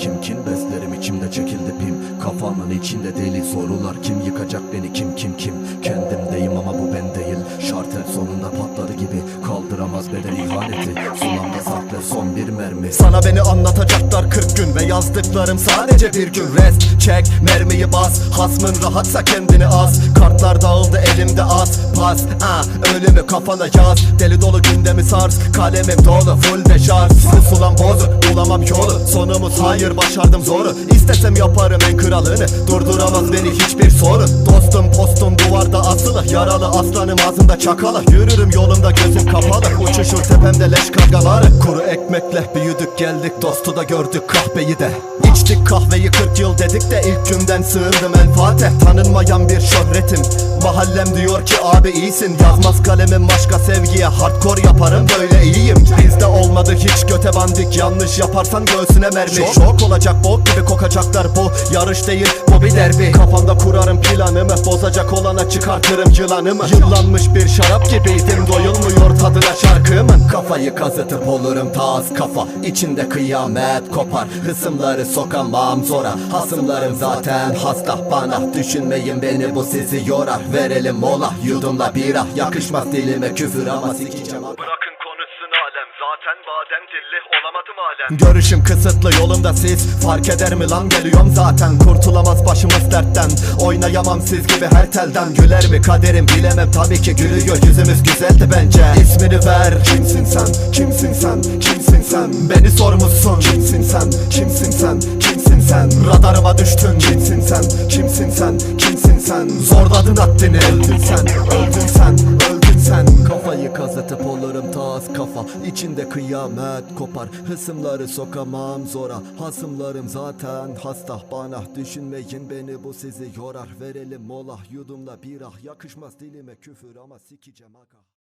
kim kim beslerim içimde çekildi pim. Kafamın içinde deli sorular. Kim yıkacak beni? Kim kim kim? Kendimdeyim ama bu ben değil. Şartel sonunda patladı gibi. Kaldıramaz beden ihaneti. Sulamda saklı son bir mermi. Sana beni anlatacaklar 40 gün Ve yazdıklarım sadece bir gün. Rest çek mermiyi bas. Hasmın rahatsa kendini az. Kartlar dağıldı elimde az. Pas ah, ölümü kafana yaz. Deli dolu gündemi sars Kalemim dolu full de şarj Pusulam bozuk bulamam yolu. Sonumuz hayır başardım zoru. İstesem yaparım en kralını. Durduramaz beni hiçbir sorun. Dostum postum duvarda asılı. Yaralı aslanım ağzımda çakalı Yürürüm yolumda gözüm kapalı. Uçuşur tepemde leş kargaları. Kuru ekmekle büyüdük geldik. Dostu da gördük kahveyi de. İçtik kahveyi 40 yıl dedik de ilk günden sığındım menfaate Tanınmayan bir şöhretim. Mahallem diyor ki abi iyisin. Yazmaz kalemim başka sevgiye Hardcore yaparım. Böyle iyiyim. Bizde olmadı bandik Yanlış yaparsan göğsüne mermi. Şok, olacak bok gibi kokacaklar bu. Yarış değil bu bir derbi. Kafamda kurarım planımı Bozacak olana çıkartırım yılanımı. Yıllanmış bir şarap gibiydim Doyulmuyor tadına şarkımın. Kafayı kazıtıp olurum taz kafa. İçinde kıyamet kopar Hısımları sokamam zora. Hasımlarım zaten hasta bana Düşünmeyin beni bu sizi yorar. Verelim mola yudumla bira Yakışmaz dilime küfür ama sikeceğim. Alem Badem dilli olamadım alem Görüşüm kısıtlı yolumda siz Fark eder mi lan? Geliyorum zaten. Kurtulamaz başımız dertten. Oynayamam siz gibi her telden. Güler mi kaderim? Bilemem. Tabii ki gülüyor. Yüzümüz güzeldi bence. İsmini ver. Kimsin sen? Kimsin sen? Kimsin sen? Beni sormuşsun. Kimsin sen? Kimsin sen? Kimsin sen? Radarıma düştün. Kimsin sen? Kimsin sen? Kimsin sen? Zorladın haddini. Öldün sen. Öldün sen. Öldün sen. Kafayı kazıtıp olurum taz kafa İçinde kıyamet kopar. Hısımları sokamam zora. Hasımlarım zaten hasta. Bana Düşünmeyin beni bu sizi yorar. Verelim mola yudumla bira Yakışmaz dilime küfür ama sikeceğim aga